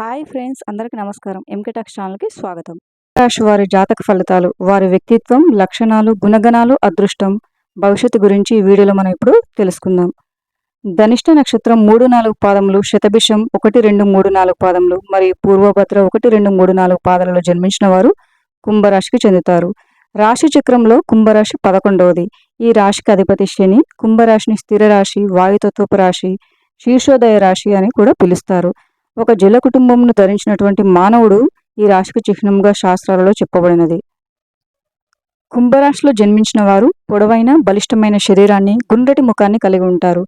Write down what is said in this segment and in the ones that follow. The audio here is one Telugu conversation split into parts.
హాయ్ ఫ్రెండ్స్ అందరికీ నమస్కారం. ఎంకే టాక్స్ ఛానల్కి స్వాగతం. రాశి వారి జాతక ఫలితాలు వారి వ్యక్తిత్వం లక్షణాలు గుణగణాలు అదృష్టం భవిష్యత్తు గురించి ఈ వీడియోలో మనం ఇప్పుడు తెలుసుకుందాం. ధనిష్ట నక్షత్రం మూడు నాలుగు పాదములు శతభిషం ఒకటి రెండు మూడు నాలుగు పాదములు మరియు పూర్వభద్ర ఒకటి రెండు మూడు నాలుగు పాదాలలో జన్మించిన వారు కుంభరాశికి చెందుతారు. రాశి చక్రంలో కుంభరాశి పదకొండవది. ఈ రాశికి అధిపతి శని కుంభరాశిని స్థిర రాశి వాయుతత్వపు రాశి శీర్షోదయ రాశి అని కూడా పిలుస్తారు. ఒక జల కుటుంబంను ధరించినటువంటి మానవుడు ఈ రాశికి చిహ్నంగా శాస్త్రాలలో చెప్పబడినది. కుంభరాశిలో జన్మించిన వారు పొడవైన బలిష్టమైన శరీరాన్ని గుండ్రటి ముఖాన్ని కలిగి ఉంటారు.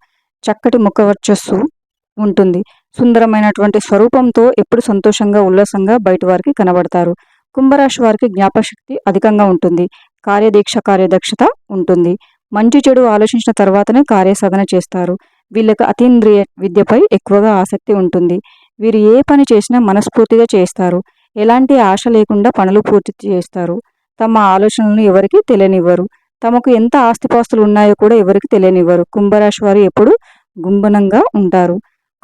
చక్కటి ముఖ వర్చస్సు ఉంటుంది. సుందరమైనటువంటి స్వరూపంతో ఎప్పుడు సంతోషంగా ఉల్లాసంగా బయట వారికి కనబడతారు. కుంభరాశి వారికి జ్ఞాపశక్తి అధికంగా ఉంటుంది. కార్యదీక్ష కార్యదక్షత ఉంటుంది. మంచి చెడు ఆలోచించిన తర్వాతనే కార్యసాధన చేస్తారు. వీళ్ళకి అతీంద్రియ విద్యపై ఎక్కువగా ఆసక్తి ఉంటుంది. వీరు ఏ పని చేసినా మనస్ఫూర్తిగా చేస్తారు. ఎలాంటి ఆశ లేకుండా పనులు పూర్తి చేస్తారు. తమ ఆలోచనలను ఎవరికి తెలియనివ్వరు. తమకు ఎంత ఆస్తిపాస్తులు ఉన్నాయో కూడా ఎవరికి తెలియనివ్వరు. కుంభరాశి వారు ఎప్పుడు గుంబనంగా ఉంటారు.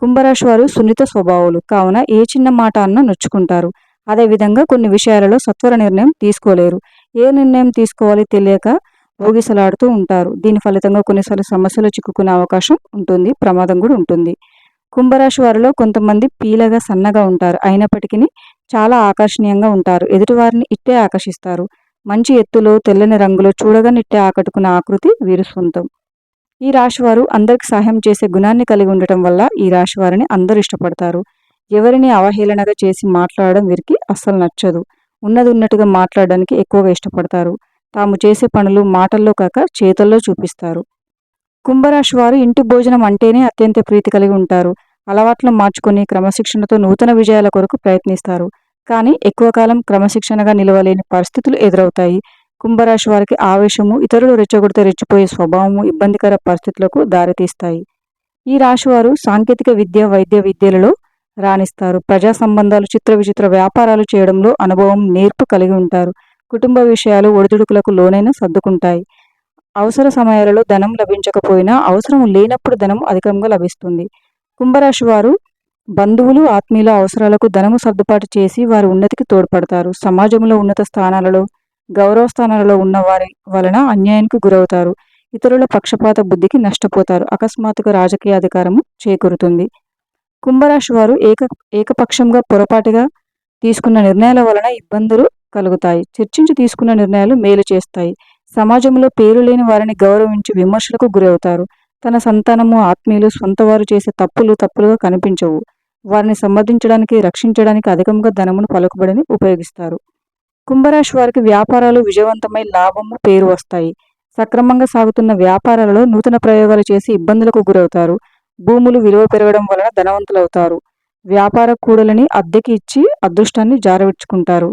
కుంభరాశి వారు సున్నిత స్వభావాలు. కావున ఏ చిన్న మాట అన్న నొచ్చుకుంటారు. అదేవిధంగా కొన్ని విషయాలలో సత్వర నిర్ణయం తీసుకోలేరు. ఏ నిర్ణయం తీసుకోవాలి తెలియక ఊగిసలాడుతూ ఉంటారు. దీని ఫలితంగా కొన్నిసార్లు సమస్యలు చిక్కుకునే అవకాశం ఉంటుంది. ప్రమాదం కూడా ఉంటుంది. కుంభరాశి వారిలో కొంతమంది పీలగా సన్నగా ఉంటారు. అయినప్పటికీ చాలా ఆకర్షణీయంగా ఉంటారు. ఎదుటివారిని ఇట్టే ఆకర్షిస్తారు. మంచి ఎత్తులో తెల్లని రంగులో చూడగానే ఇట్టే ఆకట్టుకున్న ఆకృతి వీరు సొంతం. ఈ రాశివారు అందరికి సహాయం చేసే గుణాన్ని కలిగి ఉండటం వల్ల ఈ రాశివారిని అందరూ ఇష్టపడతారు. ఎవరిని అవహేళనగా చేసి మాట్లాడడం వీరికి అస్సలు నచ్చదు. ఉన్నది ఉన్నట్టుగా మాట్లాడడానికి ఎక్కువగా ఇష్టపడతారు. తాము చేసే పనులు మాటల్లో కాక చేతల్లో చూపిస్తారు. కుంభరాశి వారు ఇంటి భోజనం అంటేనే అత్యంత ప్రీతి కలిగి ఉంటారు. అలవాట్లు మార్చుకొని క్రమశిక్షణతో నూతన విజయాల కొరకు ప్రయత్నిస్తారు. కానీ ఎక్కువ కాలం క్రమశిక్షణగా నిలవలేని పరిస్థితులు ఎదురవుతాయి. కుంభరాశి వారికి ఆవేశము ఇతరులు రెచ్చగొడితే రెచ్చిపోయే స్వభావము ఇబ్బందికర పరిస్థితులకు దారితీస్తాయి. ఈ రాశివారు సాంకేతిక విద్య వైద్య విద్యలలో రాణిస్తారు. ప్రజా సంబంధాలు చిత్ర విచిత్ర వ్యాపారాలు చేయడంలో అనుభవం నేర్పు కలిగి ఉంటారు. కుటుంబ విషయాలు ఒడిదుడుకులకు లోనైనా సర్దుకుంటాయి. అవసర సమయాలలో ధనం లభించకపోయినా అవసరం లేనప్పుడు ధనం అధికంగా లభిస్తుంది. కుంభరాశి వారు బంధువులు ఆత్మీయుల అవసరాలకు ధనము సర్దుబాటు చేసి వారి ఉన్నతికి తోడ్పడతారు. సమాజంలో ఉన్నత స్థానాలలో గౌరవ స్థానాలలో ఉన్న వారి వలన అన్యాయానికి గురవుతారు. ఇతరుల పక్షపాత బుద్ధికి నష్టపోతారు. అకస్మాత్తుగా రాజకీయ అధికారము చేకూరుతుంది. కుంభరాశి వారు ఏక ఏకపక్షంగా పొరపాటుగా తీసుకున్న నిర్ణయాల వలన ఇబ్బందులు కలుగుతాయి. చర్చించి తీసుకున్న నిర్ణయాలు మేలు చేస్తాయి. సమాజంలో పేరు లేని వారిని గౌరవించి విమర్శలకు గురవుతారు. తన సంతానము ఆత్మీయులు సొంతవారు చేసే తప్పులు తప్పులుగా కనిపించవు. వారిని సంబంధించడానికి రక్షించడానికి అధికంగా ధనమును పలుకుబడిని ఉపయోగిస్తారు. కుంభరాశి వారికి వ్యాపారాలు విజయవంతమై లాభము పేరు వస్తాయి. సక్రమంగా సాగుతున్న వ్యాపారాలలో నూతన ప్రయోగాలు చేసి ఇబ్బందులకు గురవుతారు. భూములు విలువ పెరగడం వలన ధనవంతులవుతారు. వ్యాపార కూడలని అద్దెకి ఇచ్చి అదృష్టాన్ని జారవిడ్చుకుంటారు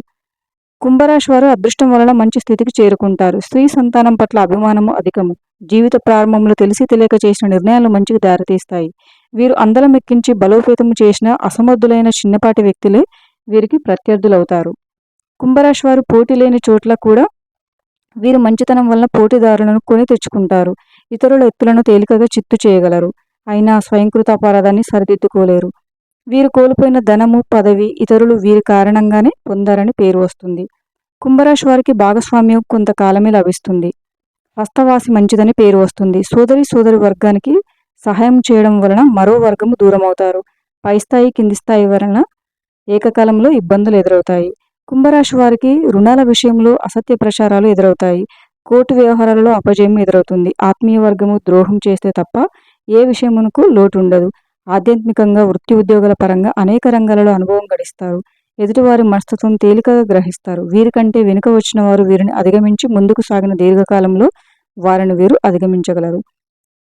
కుంభరాశి వారు అదృష్టం వలన మంచి స్థితికి చేరుకుంటారు. స్త్రీ సంతానం పట్ల అభిమానము అధికము. జీవిత ప్రారంభంలో తెలిసి తెలియక చేసిన నిర్ణయాలు మంచికి దారితీస్తాయి. వీరు అందలం ఎక్కించి బలోపేతము చేసిన అసమర్థులైన చిన్నపాటి వ్యక్తులే వీరికి ప్రత్యర్థులవుతారు. కుంభరాశి వారు పోటీ లేని చోట్ల కూడా వీరు మంచితనం వలన పోటీదారులను కొని తెచ్చుకుంటారు. ఇతరుల ఎత్తులను తేలికగా చిత్తు చేయగలరు. అయినా స్వయంకృత అపరాధాన్ని సరిదిద్దుకోలేరు. వీరు కోల్పోయిన ధనము పదవి ఇతరులు వీరి కారణంగానే పొందారని పేరు వస్తుంది. కుంభరాశి వారికి భాగస్వామ్యం కొంతకాలమే లభిస్తుంది. హస్తవాసి మంచిదని పేరు వస్తుంది. సోదరి సోదరి వర్గానికి సహాయం చేయడం వలన మరో వర్గము దూరమవుతారు. పై స్థాయి కింది స్థాయి వలన ఏకకాలంలో ఇబ్బందులు ఎదురవుతాయి. కుంభరాశి వారికి రుణాల విషయంలో అసత్య ప్రచారాలు ఎదురవుతాయి. కోర్టు వ్యవహారాలలో అపజయం ఎదురవుతుంది. ఆత్మీయ వర్గము ద్రోహం చేస్తే తప్ప ఏ విషయమునకు లోటు ఉండదు. ఆధ్యాత్మికంగా వృత్తి ఉద్యోగాల పరంగా అనేక రంగాలలో అనుభవం గడిస్తారు. ఎదుటివారి మనస్తత్వం తేలికగా గ్రహిస్తారు. వీరికంటే వెనుక వచ్చిన వారు వీరిని అధిగమించి ముందుకు సాగిన దీర్ఘకాలంలో వారిని వీరు అధిగమించగలరు.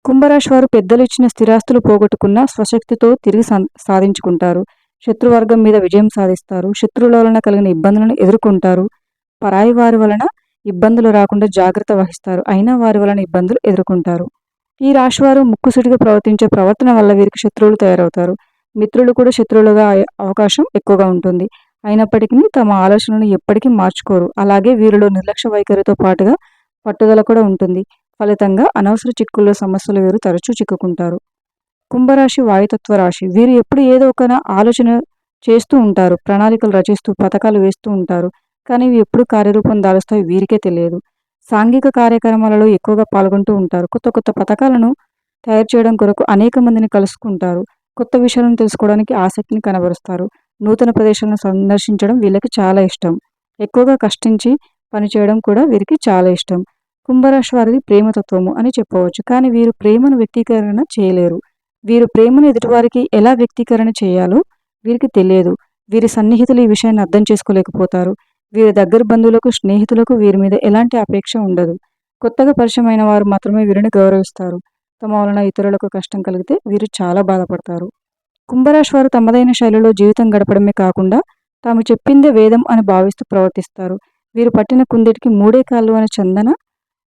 కుంభరాశి వారు పెద్దలు ఇచ్చిన స్థిరాస్తులు పోగొట్టుకున్న స్వశక్తితో తిరిగి సాధించుకుంటారు. శత్రువర్గం మీద విజయం సాధిస్తారు. శత్రువుల వలన కలిగిన ఇబ్బందులను ఎదుర్కొంటారు. పరాయి వారి వలన ఇబ్బందులు రాకుండా జాగ్రత్త వహిస్తారు. అయినా వారి వలన ఇబ్బందులు ఎదుర్కొంటారు. ఈ రాశివారు ముక్కుసుడిగా ప్రవర్తించే ప్రవర్తన వల్ల వీరికి శత్రువులు తయారవుతారు. మిత్రులు కూడా శత్రువులుగా అవకాశం ఎక్కువగా ఉంటుంది. అయినప్పటికీ తమ ఆలోచనలను ఎప్పటికీ మార్చుకోరు. అలాగే వీరిలో నిర్లక్ష్య వైఖరితో పాటుగా పట్టుదల కూడా ఉంటుంది. ఫలితంగా అనవసర చిక్కుల్లో సమస్యలు వీరు తరచూ చిక్కుకుంటారు. కుంభరాశి వాయుతత్వ రాశి. వీరు ఎప్పుడు ఏదో ఒక ఆలోచన చేస్తూ ఉంటారు. ప్రణాళికలు రచిస్తూ పథకాలు వేస్తూ ఉంటారు. కానీ ఇవి ఎప్పుడు కార్యరూపం దాలుస్తాయి వీరికే తెలియదు. సాంఘిక కార్యక్రమాలలో ఎక్కువగా పాల్గొంటూ ఉంటారు. కొత్త కొత్త పథకాలను తయారు చేయడం కొరకు అనేక మందిని కలుసుకుంటారు. కొత్త విషయాలను తెలుసుకోవడానికి ఆసక్తిని కనబరుస్తారు. నూతన ప్రదేశాలను సందర్శించడం వీళ్ళకి చాలా ఇష్టం. ఎక్కువగా కష్టించి పనిచేయడం కూడా వీరికి చాలా ఇష్టం. కుంభరాశి వారిది ప్రేమతత్వము అని చెప్పవచ్చు. కానీ వీరు ప్రేమను వ్యక్తీకరణ చేయలేరు. వీరు ప్రేమను ఎదుటివారికి ఎలా వ్యక్తీకరణ చేయాలో వీరికి తెలియదు. వీరి సన్నిహితులు ఈ విషయాన్ని అర్థం చేసుకోలేకపోతారు. వీరి దగ్గర బంధువులకు స్నేహితులకు వీరి మీద ఎలాంటి అపేక్ష ఉండదు. కొత్తగా పరిచయమైన వారు మాత్రమే వీరిని గౌరవిస్తారు. తమ వలన ఇతరులకు కష్టం కలిగితే వీరు చాలా బాధపడతారు. కుంభరాశి వారు తమదైన శైలిలో జీవితం గడపడమే కాకుండా తాము చెప్పిందే వేదం అని భావిస్తూ ప్రవర్తిస్తారు. వీరు పట్టిన కుందేటికి మూడే కాళ్ళు అని చందన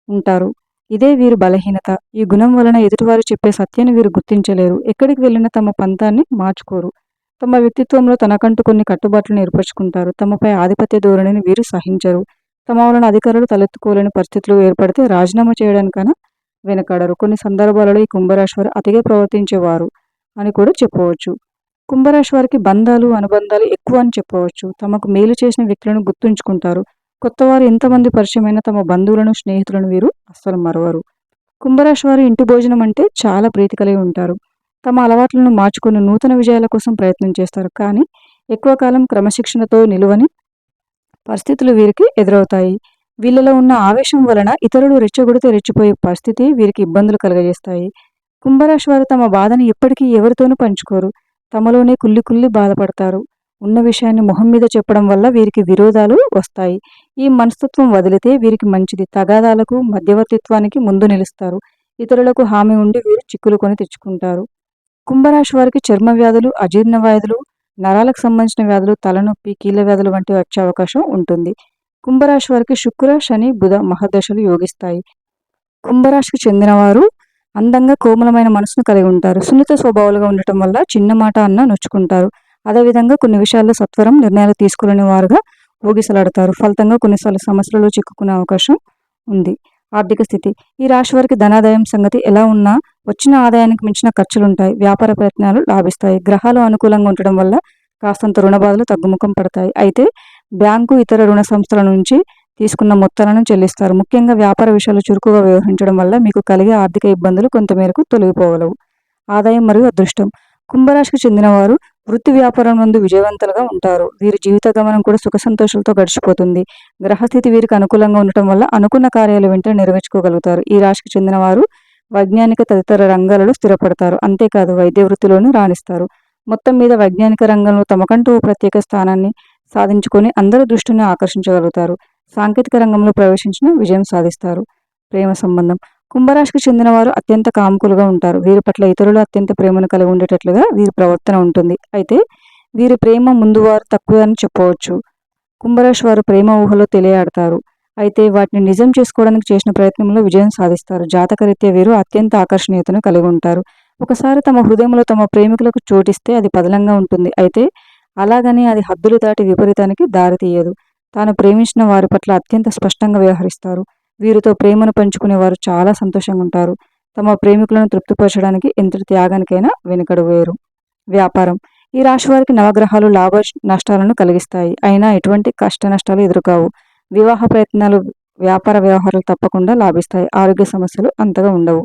ఉంటారు. ఇదే వీరు బలహీనత. ఈ గుణం వలన ఎదుటివారు చెప్పే సత్యాన్ని వీరు గుర్తించలేరు. ఎక్కడికి వెళ్ళినా తమ పంతాన్ని మార్చుకోరు. తమ వ్యక్తిత్వంలో తనకంటూ కొన్ని కట్టుబాట్లను ఏర్పరచుకుంటారు. తమపై ఆధిపత్య ధోరణిని వీరు సహించరు. తమ వలన అధికారులు తలెత్తుకోలేని పరిస్థితులు ఏర్పడితే రాజీనామా చేయడానికైనా వెనకాడరు. కొన్ని సందర్భాలలో ఈ కుంభరాశివారు అతిగా ప్రవర్తించేవారు అని కూడా చెప్పవచ్చు. కుంభరాశి వారికి బంధాలు అనుబంధాలు ఎక్కువ అని చెప్పవచ్చు. తమకు మేలు చేసిన వ్యక్తులను గుర్తుంచుకుంటారు. కొత్తవారు ఎంతమంది పరిచయమైన తమ బంధువులను స్నేహితులను వీరు అస్సలు మరవరు. కుంభరాశివారు ఇంటి భోజనం అంటే చాలా ప్రీతి కలిగి ఉంటారు. తమ అలవాట్లను మార్చుకుని నూతన విజయాల కోసం ప్రయత్నం చేస్తారు. కానీ ఎక్కువ కాలం క్రమశిక్షణతో నిలువని పరిస్థితులు వీరికి ఎదురవుతాయి. వీళ్ళలో ఉన్న ఆవేశం వలన ఇతరులు రెచ్చగొడితే రెచ్చిపోయే పరిస్థితి వీరికి ఇబ్బందులు కలగజేస్తాయి. కుంభరాశి వారు తమ బాధను ఎప్పటికీ ఎవరితోనూ పంచుకోరు. తమలోనే కుల్లి కుల్లి బాధపడతారు. ఉన్న విషయాన్ని మొహం మీద చెప్పడం వల్ల వీరికి విరోధాలు వస్తాయి. ఈ మనస్తత్వం వదిలితే వీరికి మంచిది. తగాదాలకు మధ్యవర్తిత్వానికి ముందు నిలుస్తారు. ఇతరులకు హామీ ఉండి వీరు చిక్కులు కొని తెచ్చుకుంటారు. కుంభరాశి వారికి చర్మ వ్యాధులు అజీర్ణ వ్యాధులు నరాలకు సంబంధించిన వ్యాధులు తలనొప్పి కీళ్ళ వ్యాధులు వంటివి వచ్చే అవకాశం ఉంటుంది. కుంభరాశి వారికి శుక్ర శని బుధ మహదశలు యోగిస్తాయి. కుంభరాశికి చెందినవారు అందంగా కోమలమైన మనసును కలిగి ఉంటారు. సున్నిత స్వభావాలుగా ఉండటం వల్ల చిన్న మాట అన్న నొచ్చుకుంటారు. అదేవిధంగా కొన్ని విషయాల్లో సత్వరం నిర్ణయాలు తీసుకోలేని వారుగా ఊగిసలాడతారు. ఫలితంగా కొన్నిసార్లు సమస్యలలో చిక్కుకునే అవకాశం ఉంది. ఆర్థిక స్థితి. ఈ రాశి వారికి ధనాదాయం సంగతి ఎలా ఉన్నా వచ్చిన ఆదాయానికి మించిన ఖర్చులుంటాయి. వ్యాపార ప్రయత్నాలు లాభిస్తాయి. గ్రహాలు అనుకూలంగా ఉండడం వల్ల కాస్తంత రుణ బాధలు తగ్గుముఖం పడతాయి. అయితే బ్యాంకు ఇతర రుణ సంస్థల నుంచి తీసుకున్న మొత్తాలను చెల్లిస్తారు. ముఖ్యంగా వ్యాపార విషయాలు చురుకుగా వ్యవహరించడం వల్ల మీకు కలిగే ఆర్థిక ఇబ్బందులు కొంతమేరకు తొలగిపోగలవు ఆదాయం మరియు అదృష్టం. కుంభరాశికి చెందినవారు వృత్తి వ్యాపారం నందు విజయవంతులుగా ఉంటారు. వీరి జీవిత గమనం కూడా సుఖ సంతోషాలతో గడిచిపోతుంది. గ్రహస్థితి వీరికి అనుకూలంగా ఉండటం వల్ల అనుకున్న కార్యాలు వెంటనే నెరవేర్చుకోగలుగుతారు. ఈ రాశికి చెందిన వారు వైజ్ఞానిక తదితర రంగాలలో స్థిరపడతారు. అంతేకాదు వైద్య వృత్తిలోనూ రాణిస్తారు. మొత్తం మీద వైజ్ఞానిక రంగంలో తమకంటూ ప్రత్యేక స్థానాన్ని సాధించుకొని అందరి దృష్టిని ఆకర్షించగలుగుతారు. సాంకేతిక రంగంలో ప్రవేశించిన విజయం సాధిస్తారు. ప్రేమ సంబంధం. కుంభరాశికి చెందిన వారు అత్యంత కాముకులుగా ఉంటారు. వీరి పట్ల ఇతరులు అత్యంత ప్రేమను కలిగి ఉండేటట్లుగా వీరి ప్రవర్తన ఉంటుంది. అయితే వీరి ప్రేమ ముందు వారు తక్కువ అని చెప్పవచ్చు. కుంభరాశి వారు ప్రేమ ఊహలో తెలియాడతారు అయితే వాటిని నిజం చేసుకోవడానికి చేసిన ప్రయత్నంలో విజయం సాధిస్తారు. జాతకరీత్యా వీరు అత్యంత ఆకర్షణీయతను కలిగి ఉంటారు. ఒకసారి తమ హృదయంలో తమ ప్రేమికులకు చోటిస్తే అది పదలంగా ఉంటుంది. అయితే అలాగని అది హద్దులు దాటి విపరీతానికి దారితీయదు తాను ప్రేమించిన వారి పట్ల అత్యంత స్పష్టంగా వ్యవహరిస్తారు. వీరితో ప్రేమను పంచుకునే వారు చాలా సంతోషంగా ఉంటారు. తమ ప్రేమికులను తృప్తిపరచడానికి ఎంత త్యాగానికైనా వెనుకడు వేరు. వ్యాపారం. ఈ రాశి వారికి నవగ్రహాలు లాభ నష్టాలను కలిగిస్తాయి. అయినా ఎటువంటి కష్ట నష్టాలు ఎదురుకావు. వివాహ ప్రయత్నాలు వ్యాపార వ్యవహారాలు తప్పకుండా లాభిస్తాయి. ఆరోగ్య సమస్యలు అంతగా ఉండవు.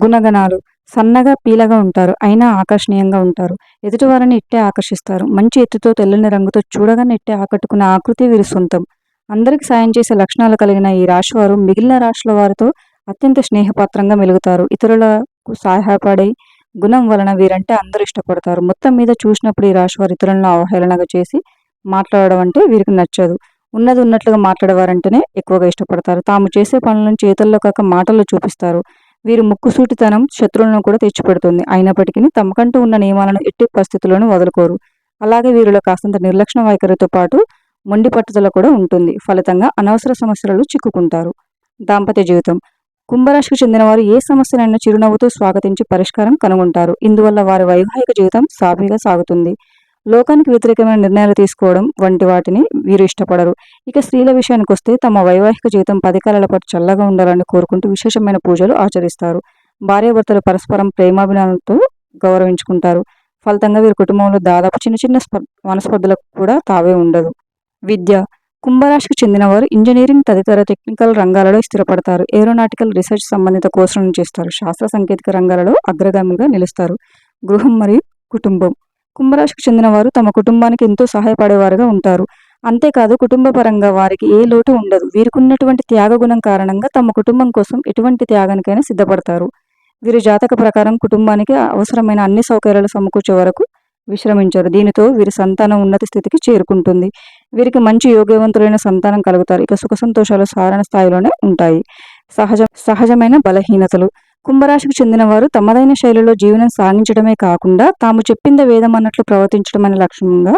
గుణగణాలు సన్నగా పీలగా ఉంటారు. అయినా ఆకర్షణీయంగా ఉంటారు. ఎదుటివారిని ఇట్టే ఆకర్షిస్తారు. మంచి ఎత్తుతో తెల్లని రంగుతో చూడగానే ఇట్టే ఆకట్టుకున్న ఆకృతి వీరి సొంతం. అందరికి సాయం చేసే లక్షణాలు కలిగిన ఈ రాశివారు మిగిలిన రాశుల వారితో అత్యంత స్నేహపాత్రంగా మెలుగుతారు. ఇతరులకు సహాయపడే గుణం వలన వీరంటే అందరూ ఇష్టపడతారు. మొత్తం మీద చూసినప్పుడు ఈ రాశివారు ఇతరులను అవహేళనగా చేసి మాట్లాడడం అంటే వీరికి నచ్చదు. ఉన్నది ఉన్నట్లుగా మాట్లాడేవారంటేనే ఎక్కువగా ఇష్టపడతారు. తాము చేసే పనులను చేతుల్లో కాక మాటల్లో చూపిస్తారు. వీరి ముక్కుసూటితనం శత్రువులను కూడా తెచ్చిపెడుతుంది. అయినప్పటికీ తమకంటూ ఉన్న నియమాలను ఎట్టి పరిస్థితుల్లోనూ వదులుకోరు. అలాగే వీరిలో కాస్తంత నిర్లక్ష్య వైఖరితో పాటు మొండి పట్టుదల కూడా ఉంటుంది. ఫలితంగా అనవసర సమస్యలలో చిక్కుకుంటారు. దాంపత్య జీవితం. కుంభరాశికి చెందిన వారు ఏ సమస్యనైనా చిరునవ్వుతో స్వాగతించి పరిష్కారం కనుగొంటారు. ఇందువల్ల వారి వైవాహిక జీవితం సాఫీగా సాగుతుంది. లోకానికి వ్యతిరేకమైన నిర్ణయాలు తీసుకోవడం వంటి వాటిని వీరు ఇష్టపడరు. ఇక స్త్రీల విషయానికి వస్తే తమ వైవాహిక జీవితం పదికాలాల పాటు చల్లగా ఉండాలని కోరుకుంటూ విశేషమైన పూజలు ఆచరిస్తారు. భార్యాభర్తలు పరస్పరం ప్రేమాభిమానంతో గౌరవించుకుంటారు. ఫలితంగా వీరి కుటుంబంలో దాదాపు చిన్న చిన్న స్ప కూడా తావే ఉండదు. విద్య. కుంభరాశికి చెందినవారు ఇంజనీరింగ్ తదితర టెక్నికల్ రంగాలలో స్థిరపడతారు. ఏరోనాటికల్ రీసెర్చ్ సంబంధిత కోర్సులను చేస్తారు. శాస్త్ర సాంకేతిక రంగాలలో అగ్రగామిగా నిలుస్తారు. గృహం మరియు కుటుంబం. కుంభరాశికి చెందినవారు తమ కుటుంబానికి ఎంతో సహాయపడేవారుగా ఉంటారు. అంతేకాదు కుటుంబ పరంగా వారికి ఏ లోటు ఉండదు. వీరికి ఉన్నటువంటి త్యాగగుణం కారణంగా తమ కుటుంబం కోసం ఎటువంటి త్యాగానికైనా సిద్ధపడతారు. వీరి జాతక ప్రకారం కుటుంబానికి అవసరమైన అన్ని సౌకర్యాలు సమకూర్చే వరకు విశ్రమించారు. దీనితో వీరి సంతానం ఉన్నత స్థితికి చేరుకుంటుంది. వీరికి మంచి యోగ్యవంతులైన సంతానం కలుగుతారు. ఇక సుఖ సంతోషాలు సాధారణ స్థాయిలోనే ఉంటాయి. సహజ సహజమైన బలహీనతలు కుంభరాశికి చెందిన వారు తమదైన శైలిలో జీవనం సాగించడమే కాకుండా తాము చెప్పింది వేదం అన్నట్లు ప్రవర్తించడం అనే లక్ష్యంగా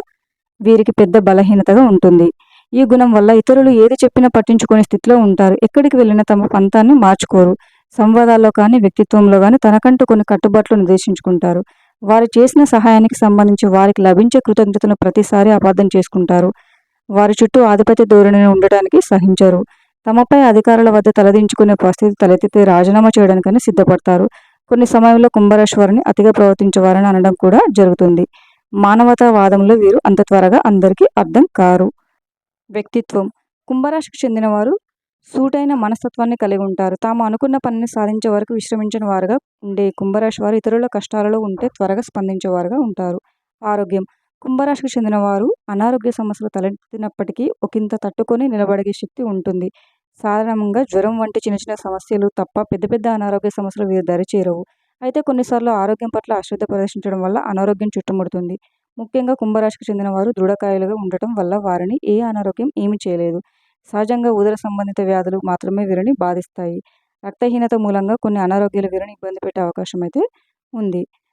వీరికి పెద్ద బలహీనతగా ఉంటుంది. ఈ గుణం వల్ల ఇతరులు ఏది చెప్పినా పట్టించుకునే స్థితిలో ఉంటారు. ఎక్కడికి వెళ్ళినా తమ పంతాన్ని మార్చుకోరు. సంవాదాల్లో కానీ వ్యక్తిత్వంలో కానీ తనకంటూ కొన్ని కట్టుబాట్లు నిర్దేశించుకుంటారు. వారు చేసిన సహాయానికి సంబంధించి వారికి లభించే కృతజ్ఞతను ప్రతిసారి అపార్థం చేసుకుంటారు. వారి చుట్టూ ఆధిపత్య ధోరణిని ఉండటానికి సహించరు. తమపై అధికారుల వద్ద తలదించుకునే పరిస్థితి తలెత్తితే రాజీనామా చేయడానికని సిద్ధపడతారు. కొన్ని సమయంలో కుంభరేశ్వరుని అతిగా ప్రవర్తించేవారని అనడం కూడా జరుగుతుంది. మానవతావాదంలో వీరు అంత త్వరగా అందరికీ అర్థం కారు. వ్యక్తిత్వం. కుంభరాశికి చెందినవారు సూటైన మనస్తత్వాన్ని కలిగి ఉంటారు. తాము అనుకున్న పనిని సాధించే వరకు విశ్రమించిన వారుగా ఉండే కుంభరాశి వారు ఇతరుల కష్టాలలో ఉంటే త్వరగా స్పందించేవారుగా ఉంటారు. ఆరోగ్యం. కుంభరాశికి చెందిన వారు అనారోగ్య సమస్యలు తలెత్తినప్పటికీ ఒకంత తట్టుకొని నిలబడే శక్తి ఉంటుంది. సాధారణంగా జ్వరం వంటి చిన్న చిన్న సమస్యలు తప్ప పెద్ద పెద్ద అనారోగ్య సమస్యలు వీరు దరిచేరవు. అయితే కొన్నిసార్లు ఆరోగ్యం పట్ల అశ్రద్ధ ప్రదర్శించడం వల్ల అనారోగ్యం చుట్టుముడుతుంది. ముఖ్యంగా కుంభరాశికి చెందిన వారు దృఢకాయలుగా ఉండటం వల్ల వారిని ఏ అనారోగ్యం ఏమి చేయలేదు. సహజంగా ఉదర సంబంధిత వ్యాధులు మాత్రమే వీరిని బాధిస్తాయి. రక్తహీనత మూలంగా కొన్ని అనారోగ్యాలు వీరిని ఇబ్బంది పెట్టే అవకాశం అయితే ఉంది.